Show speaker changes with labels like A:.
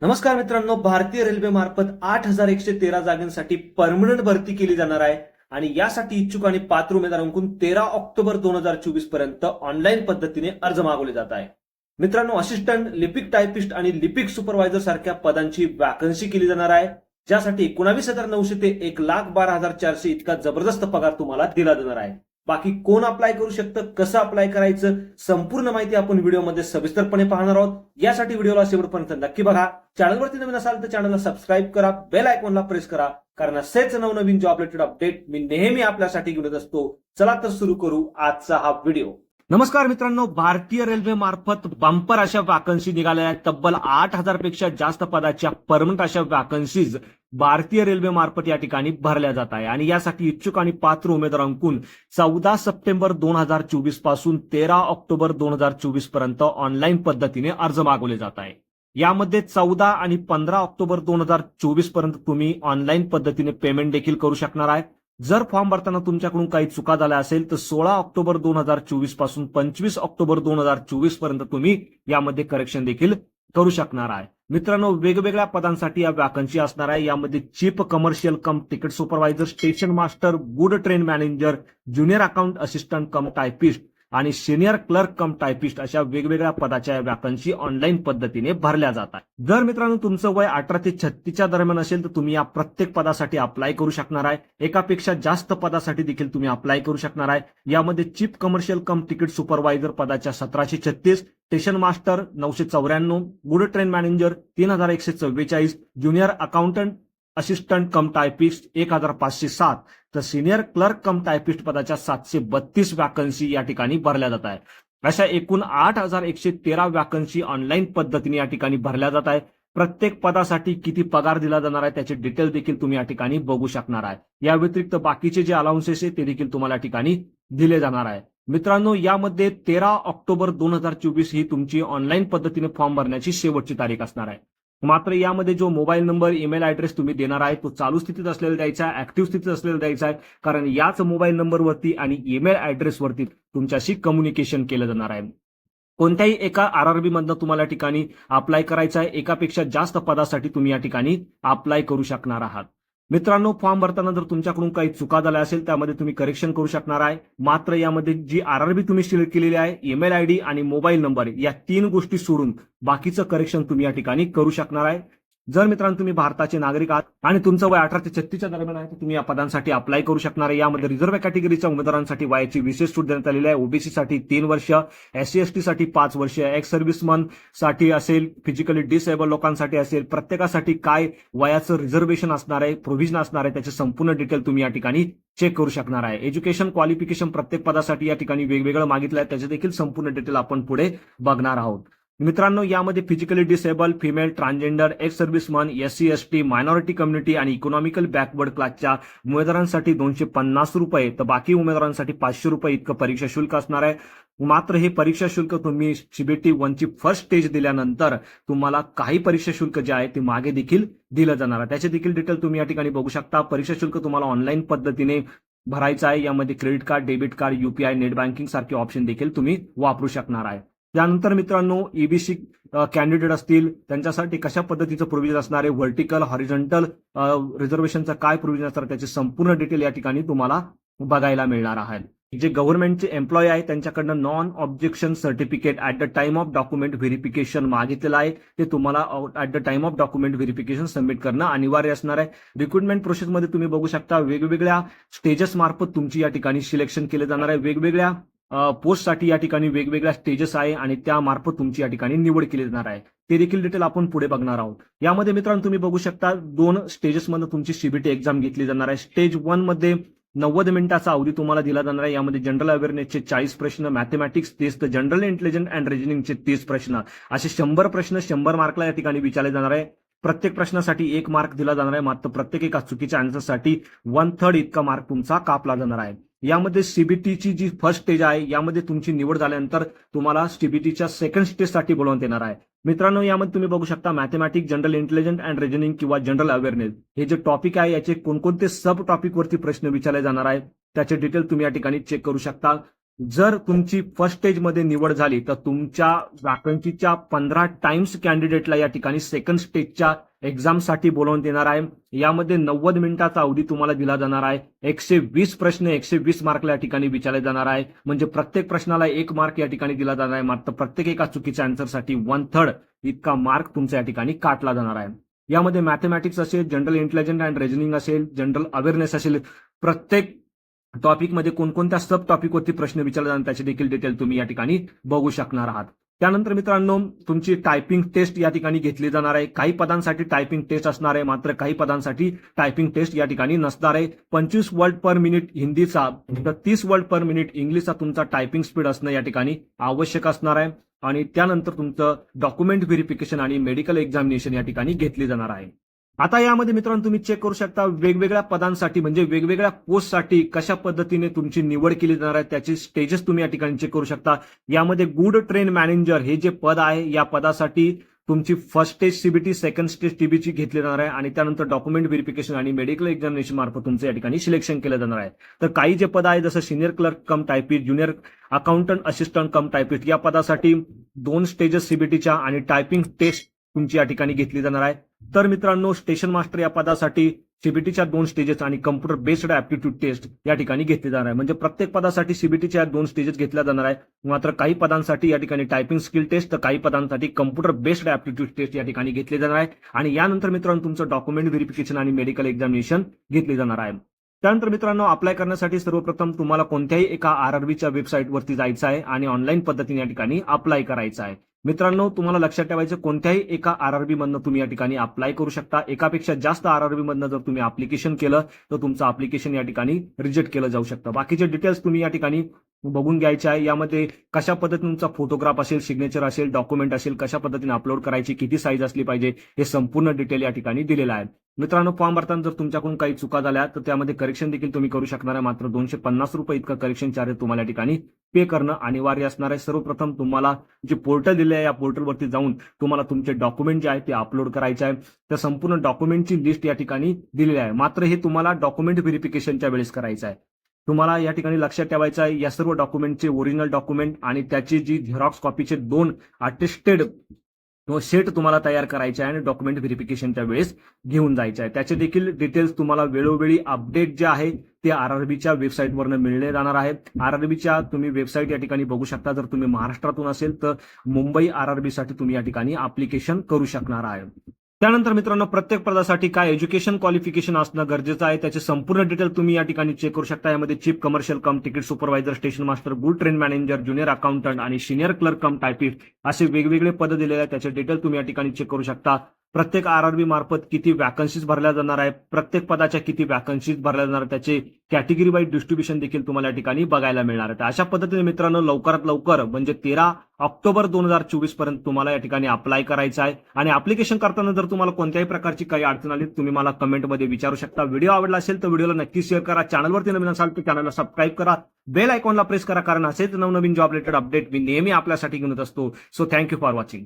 A: नमस्कार मित्रांनो भारतीय रेल्वे मार्फत आठ हजार एकशे तेरा जागांसाठी परमनंट भरती केली जाणार आहे. आणि यासाठी इच्छुक आणि पात्र उमेदवारांकडून तेरा ऑक्टोबर दोन हजार चोवीसपर्यंत ऑनलाईन पद्धतीने अर्ज मागवले जात आहे. मित्रांनो असिस्टंट लिपिक टायपिस्ट आणि लिपिक सुपरवायझर सारख्या पदांची वॅकन्सी केली जाणार आहे. ज्यासाठी एकोणावीस हजार नऊशे ते एक लाख बारा हजार चारशे इतका जबरदस्त पगार तुम्हाला दिला जाणार आहे. बाकी कोण अप्लाय करू शकतं कसं अप्लाय करायचं संपूर्ण माहिती आपण व्हिडिओमध्ये सविस्तरपणे पाहणार आहोत. यासाठी व्हिडिओला शेवटपर्यंत नक्की बघा. चॅनलवरती नवीन असाल तर चॅनलला सबस्क्राईब करा बेल आयकॉनला प्रेस करा कारण असेच नवनवीन जॉब रिलेटेड अपडेट मी नेहमी आपल्यासाठी घेऊन असतो. चला तर सुरू करू आजचा हा व्हिडिओ नमस्कार मित्रांनो भारतीय रेल्वे मार्फत बंपर अशा वॅकन्सी निघाल्या आहेत. तब्बल आठ हजारपेक्षा जास्त पदाच्या परमनंट अशा वॅकन्सीज भारतीय रेल्वे मार्फत या ठिकाणी भरल्या जात आहे. आणि यासाठी इच्छुक आणि पात्र उमेदवारांकडून चौदा सप्टेंबर दोन हजार चोवीसपासून तेरा ऑक्टोबर दोन हजार चोवीसपर्यंत ऑनलाईन पद्धतीने अर्ज मागवले जात आहे. यामध्ये चौदा आणि पंधरा ऑक्टोबर दोन हजार चोवीसपर्यंत तुम्ही ऑनलाईन पद्धतीने पेमेंट देखील करू शकणार आहे. जर फॉर्म भरताना तुमच्याकडून काही चुका झाल्या असेल तर सोळा ऑक्टोबर दोन हजार चोवीसपासून पंचवीस ऑक्टोबर दोन हजार चोवीसपर्यंत तुम्ही यामध्ये करेक्शन देखील करू शकणार आहे. मित्रांनो वेगवेगळ्या पदांसाठी या वॅकन्सी असणार आहे. यामध्ये chief commercial cum ticket supervisor station master good train manager junior account assistant cum typist आणि सिनियर क्लर्क कम टायपिस्ट अशा वेगवेगळ्या पदाच्या व्याकन्सी ऑनलाईन पद्धतीने भरल्या जातात. जर मित्रांनो तुमचं वय अठरा ते छत्तीसच्या दरम्यान असेल तर तुम्ही या प्रत्येक पदासाठी अप्लाय करू शकणार आहे. एकापेक्षा जास्त पदासाठी देखील तुम्ही अप्लाय करू शकणार आहे. यामध्ये chief commercial cum ticket supervisor पदाच्या सतराशे छत्तीस स्टेशन मास्टर नऊशे चौऱ्याण्णव गुड ट्रेन मॅनेजर तीन हजार एकशे चव्वेचाळीस junior accountant assistant cum typist एक हजार पाचशे सात तर सिनियर क्लर्क कम टायपिस्ट पदाच्या सातशे बत्तीस वॅकन्सी या ठिकाणी भरल्या जात आहे अशा एकूण आठ हजार एकशे तेरा वॅकन्सी ऑनलाईन पद्धतीने या ठिकाणी भरल्या जात आहे प्रत्येक पदासाठी किती पगार दिला जाणार आहे त्याचे डिटेल देखील तुम्ही या ठिकाणी बघू शकणार आहे. या व्यतिरिक्त बाकीचे जे अलाउन्सेस आहे ते देखील तुम्हाला या ठिकाणी दिले जाणार आहे. मित्रांनो यामध्ये तेरा ऑक्टोबर दोन हजार चोवीस ही तुमची ऑनलाईन पद्धतीने फॉर्म भरण्याची शेवटची तारीख असणार आहे. मात्र यामध्ये जो मोबाईल नंबर ईमेल ऍड्रेस तुम्ही देणार आहे तो चालू स्थितीत असलेला द्यायचा आहे ऍक्टिव्ह स्थितीत असलेला द्यायचा आहे कारण याच मोबाईल नंबरवरती आणि ईमेल ऍड्रेसवरती तुमच्याशी कम्युनिकेशन केलं जाणार आहे. कोणत्याही एका आर आरबी मधनं तुम्हाला या ठिकाणी अप्लाय करायचं आहे एकापेक्षा जास्त पदासाठी तुम्ही या ठिकाणी अप्लाय करू शकणार आहात. मित्रांनो फॉर्म भरताना जर तुमच्याकडून काही चुका झाल्या असेल त्यामध्ये तुम्ही करेक्शन करू शकणार आहे. मात्र यामध्ये जी आर बी तुम्ही सिलेक्ट केलेली आहे ईमेल आयडी आणि मोबाईल नंबर या तीन गोष्टी सोडून बाकीचं करेक्शन तुम्ही या ठिकाणी करू शकणार आहे. जर मित्रांनो तुम्ही भारताचे नागरिक आहात आणि तुमचं वय अठरा ते छत्तीसच्या दरम्यान आहे तर तुम्ही या पदांसाठी अप्लाय करू शकणार आहे. यामध्ये रिझर्व्ह कॅटेगरीच्या उमेदवारांसाठी वयाची विशेष सूट देण्यात आलेली आहे. ओबीसी साठी तीन वर्ष एससी एसटी साठी पाच वर्ष एक्स सर्व्हिसमनसाठी असेल फिजिकली डिसेबल लोकांसाठी असेल प्रत्येकासाठी काय वयाचं रिझर्वेशन असणार आहे प्रोव्हिजन असणार आहे त्याचे संपूर्ण डिटेल तुम्ही या ठिकाणी चेक करू शकणार आहे. एज्युकेशन क्वालिफिकेशन प्रत्येक पदासाठी या ठिकाणी वेगवेगळं मागितलं आहे त्याचे देखील संपूर्ण डिटेल आपण पुढे बघणार आहोत. मित्रांनो यामध्ये physically disable female transgender ex serviceman S C S T minority community आणि इकॉनॉमिकल बॅकवर्ड क्लासच्या उमेदवारांसाठी दोनशे पन्नास रुपये तर बाकी उमेदवारांसाठी पाचशे रुपये इतकं परीक्षा शुल्क असणार आहे. मात्र हे परीक्षा शुल्क तुम्ही सीबीटी वनची फर्स्ट स्टेज दिल्यानंतर तुम्हाला काही परीक्षा शुल्क जे आहे ते मागे देखील दिलं जाणार आहे. त्याचे देखील डिटेल तुम्ही या ठिकाणी बघू शकता. परीक्षा शुल्क तुम्हाला ऑनलाईन पद्धतीने भरायचं आहे. यामध्ये credit card debit card UPI net banking सारखे ऑप्शन देखील तुम्ही वापरू शकणार आहे. त्यानंतर मित्रांनो ईबीसी कॅन्डिडेट असतील त्यांच्यासाठी कशा पद्धतीचं प्रोव्हिजन असणार आहे? व्हर्टिकल हॉरिझॉन्टल रिझर्वेशनचं काय प्रोव्हिजन असणार? त्याचे संपूर्ण डिटेल या ठिकाणी तुम्हाला बघायला मिळणार आहे. जे गव्हर्नमेंटचे एम्प्लॉय आहे त्यांच्याकडनं non objection certificate at the time of document verification मागितलेलं आहे. ते तुम्हाला at the time of document verification submit करणं अनिवार्य असणार आहे. रिक्रुटमेंट प्रोसेसमध्ये तुम्ही बघू शकता वेगवेगळ्या स्टेजेस मार्फत तुमची या ठिकाणी सिलेक्शन केले जाणार आहे. वेगवेगळ्या पोस्टसाठी या ठिकाणी वेगवेगळ्या स्टेजेस आहे आणि त्यामार्फत तुमची या ठिकाणी निवड केली जाणार आहे. ते देखील डिटेल आपण पुढे बघणार आहोत. यामध्ये मित्रांनो तुम्ही बघू शकता दोन स्टेजेसमध्ये तुमची सीबीटी एक्झाम घेतली जाणार आहे. स्टेज वनमध्ये नव्वद मिनिटाचा अवधी तुम्हाला दिला जाणार आहे. यामध्ये जनरल अवेअरनेसचे चाळीस प्रश्न मॅथमॅटिक्स तेच तर जनरल इंटेलिजन्स अँड रिजनिंगचे तीस प्रश्न. असे शंभर प्रश्न शंभर मार्कला या ठिकाणी विचारले जाणार आहे. प्रत्येक प्रश्नासाठी एक मार्क दिला जाणार आहे. मात्र प्रत्येक एका चुकीच्या आन्सरसाठी वन थर्ड इतका मार्क तुमचा कापला जाणार आहे. यामध्ये सीबीटीची जी फर्स्ट स्टेज आहे यामध्ये तुमची निवड झाल्यानंतर तुम्हाला सीबीटीच्या सेकंड स्टेजसाठी बोलवण्यात येणार आहे. मित्रांनो यामध्ये तुम्ही बघू शकता mathematics general intelligence and reasoning किंवा जनरल अवेअरनेस हे जे टॉपिक आहे याचे कोणकोणते सब टॉपिक वरती प्रश्न विचारले जाणार आहेत त्याचे डिटेल तुम्ही या ठिकाणी चेक करू शकता. जर तुमची फर्स्ट स्टेजमध्ये निवड झाली तर तुमच्या वॅकन्सीच्या पंधरा टाइम्स कॅन्डिडेटला या ठिकाणी सेकंड स्टेजच्या एक्झामसाठी बोलवून देणार आहे. यामध्ये नव्वद मिनिटाचा अवधी तुम्हाला दिला जाणार आहे. एकशे वीस प्रश्न एकशे वीस मार्कला या ठिकाणी विचारले जाणार आहे. म्हणजे प्रत्येक प्रश्नाला एक मार्क या ठिकाणी दिला जाणार आहे. मात्र प्रत्येक एका चुकीच्या आन्सरसाठी वन थर्ड इतका मार्क तुमचा या ठिकाणी काटला जाणार आहे. यामध्ये मॅथमॅटिक्स असेल जनरल इंटेलिजन्स अँड रिजनिंग असेल जनरल अवेअरनेस असेल प्रत्येक टॉपिकमध्ये कोणकोणत्या सब टॉपिकवरती प्रश्न विचारले जाणार त्याचे देखील डिटेल तुम्ही या ठिकाणी बघू शकणार आहात. त्यानंतर मित्रांनो तुमची टायपिंग टेस्ट या ठिकाणी घेतली जाणार आहे. काही पदांसाठी टायपिंग टेस्ट असणार आहे मात्र काही पदांसाठी टायपिंग टेस्ट या ठिकाणी नसणार आहे. पंचवीस वर्ड पर मिनिट हिंदीचा तर तीस वर्ड पर मिनिट इंग्लिशचा तुमचा टायपिंग स्पीड असणं या ठिकाणी आवश्यक असणार आहे. आणि त्यानंतर तुमचं डॉक्युमेंट व्हेरिफिकेशन आणि मेडिकल एक्झामिनेशन या ठिकाणी घेतली जाणार आहे. आता यामध्ये मित्रांनो तुम्ही चेक करू शकता वेगवेगळ्या पदांसाठी म्हणजे वेगवेगळ्या पोस्टसाठी कशा पद्धतीने तुमची निवड केली जाणार आहे त्याचे स्टेजेस तुम्ही या ठिकाणी चेक करू शकता. यामध्ये गुड ट्रेन मॅनेजर हे जे पद आहे या पदासाठी तुमची first stage CBT second stage टीबीची घेतली जाणार आहे आणि त्यानंतर डॉक्युमेंट व्हेरिफिकेशन आणि मेडिकल एक्झामिनेशन मार्फत तुमचं या ठिकाणी सिलेक्शन केलं जाणार आहे. तर काही जे पद आहे जसं senior clerk cum typist junior accountant assistant cum typist या पदासाठी दोन स्टेजेस सीबीटीच्या आणि टायपिंग टेस्ट तुमची या ठिकाणी घेतली जाणार आहे. तर मित्रांनो स्टेशन मास्टर या पदासाठी सीबीटीच्या दोन स्टेजेस आणि कम्प्युटर बेस्ड ऍप्टिट्यूड टेस्ट या ठिकाणी घेतली जाणार आहे. म्हणजे प्रत्येक पदासाठी सीबीटीच्या दोन स्टेजेस घेतल्या जाणार आहे. मात्र काही पदांसाठी या ठिकाणी टायपिंग स्किल टेस्ट तर काही पदांसाठी कम्प्युटर बेस्ड ऍप्टिट्यूड टेस्ट या ठिकाणी घेतली जाणार आहे. आणि यानंतर मित्रांनो तुमचं डॉक्युमेंट व्हेरिफिकेशन आणि मेडिकल एक्झामिनेशन घेतली जाणार आहे. त्यानंतर मित्रांनो अप्लाय करण्यासाठी सर्वप्रथम तुम्हाला कोणत्याही एका आरआरबीच्या वेबसाईटवरती जायचं आहे आणि ऑनलाईन पद्धतीने या ठिकाणी अप्लाय करायचं आहे. मित्रांनो तुम्हाला लक्षात ठेवायचं कोणत्याही एका आरआरबी मधनं तुम्ही या ठिकाणी अप्लाय करू शकता. एकापेक्षा जास्त आरआरबी मधनं जर तुम्ही अप्लिकेशन केलं तर तुमचं अप्लिकेशन या ठिकाणी रिजेक्ट केलं जाऊ शकतं. बाकीचे डिटेल्स तुम्ही या ठिकाणी बघून घ्यायचे आहे. यामध्ये कशा पद्धतीने तुमचा फोटोग्राफ असेल सिग्नेचर असेल डॉक्युमेंट असेल कशा पद्धतीने अपलोड करायची किती साईज असली पाहिजे हे संपूर्ण डिटेल या ठिकाणी दिलेलं आहे. मित्रांनो फॉर्म भरताना जर तुमच्याकडून काही चुका झाल्या तर त्यामध्ये करेक्शन देखील तुम्ही करू शकणार आहे. मात्र दोनशे पन्नास रुपये इतकं करेक्शन चार्ज तुम्हाला या ठिकाणी पे करणं अनिवार्य असणार आहे. सर्वप्रथम तुम्हाला जे पोर्टल दिले आहे या पोर्टलवरती जाऊन तुम्हाला तुमचे डॉक्युमेंट जे आहे ते अपलोड करायचे आहे. त्या संपूर्ण डॉक्युमेंटची लिस्ट या ठिकाणी दिलेली आहे. मात्र हे तुम्हाला डॉक्युमेंट व्हेरिफिकेशनच्या वेळेस करायचं आहे. तुम्हाला या ठिकाणी लक्षात ठेवायचं आहे या सर्व डॉक्युमेंटचे ओरिजिनल डॉक्युमेंट आणि त्याची जी झेरॉक्स कॉपीचे दोन अटेस्टेड सेट तुम्हाला तयार करायचे आहे आणि डॉक्युमेंट व्हेरिफिकेशनच्या वेळेस घेऊन जायचे आहे. त्याचे देखील डिटेल्स तुम्हाला वेळोवेळी अपडेट जे आहे ते आरआरबीच्या वेबसाईटवरनं मिळले जाणार आहे आरआरबीच्या तुम्ही वेबसाईट या ठिकाणी बघू शकता. जर तुम्ही महाराष्ट्रातून असेल तर मुंबई आरआरबीसाठी तुम्ही या ठिकाणी अप्लिकेशन करू शकणार आहे. त्यानंतर मित्रांनो प्रत्येक पदासाठी काय एज्युकेशन क्वालिफिकेशन असणं गरजेचं आहे त्याचे संपूर्ण डिटेल तुम्ही या ठिकाणी चेक करू शकता. यामध्ये chief commercial cum ticket supervisor station master good train manager junior accountant आणि सिनियर क्लर्क कम टायपिस्ट असे वेगवेगळे पद दिलेले आहेत. त्याचे डिटेल तुम्ही या ठिकाणी चेक करू शकता. प्रत्येक आरआरबी मार्फत किती वॅकन्सीज भरल्या जाणार आहे प्रत्येक पदाच्या किती वॅकन्सीज भरल्या जाणार त्याचे कॅटेगरी वाईज डिस्ट्रीब्युशन देखील तुम्हाला या ठिकाणी बघायला मिळणार आहे अशा पद्धतीने मित्रांनो लवकरात लवकर म्हणजे तेरा ऑक्टोबर दोन हजार चोवीसपर्यंत तुम्हाला या ठिकाणी अप्लाय करायचं आहे. आणि अप्लिकेशन करताना जर तुम्हाला कोणत्याही प्रकारची काही अडचण आली तुम्ही मला कमेंटमध्ये विचारू शकता. व्हिडिओ आवडला असेल तर व्हिडिओला नक्की शेअर करा. चॅनलवरती नवीन असाल तर चॅनलला सबस्क्राईब करा. बेल आयकॉनला प्रेस करा. कारण असेच नवनवीन जॉब रिलेटेड अपडेट मी नेहमी आपल्यासाठी घेऊन असतो. So thank you for watching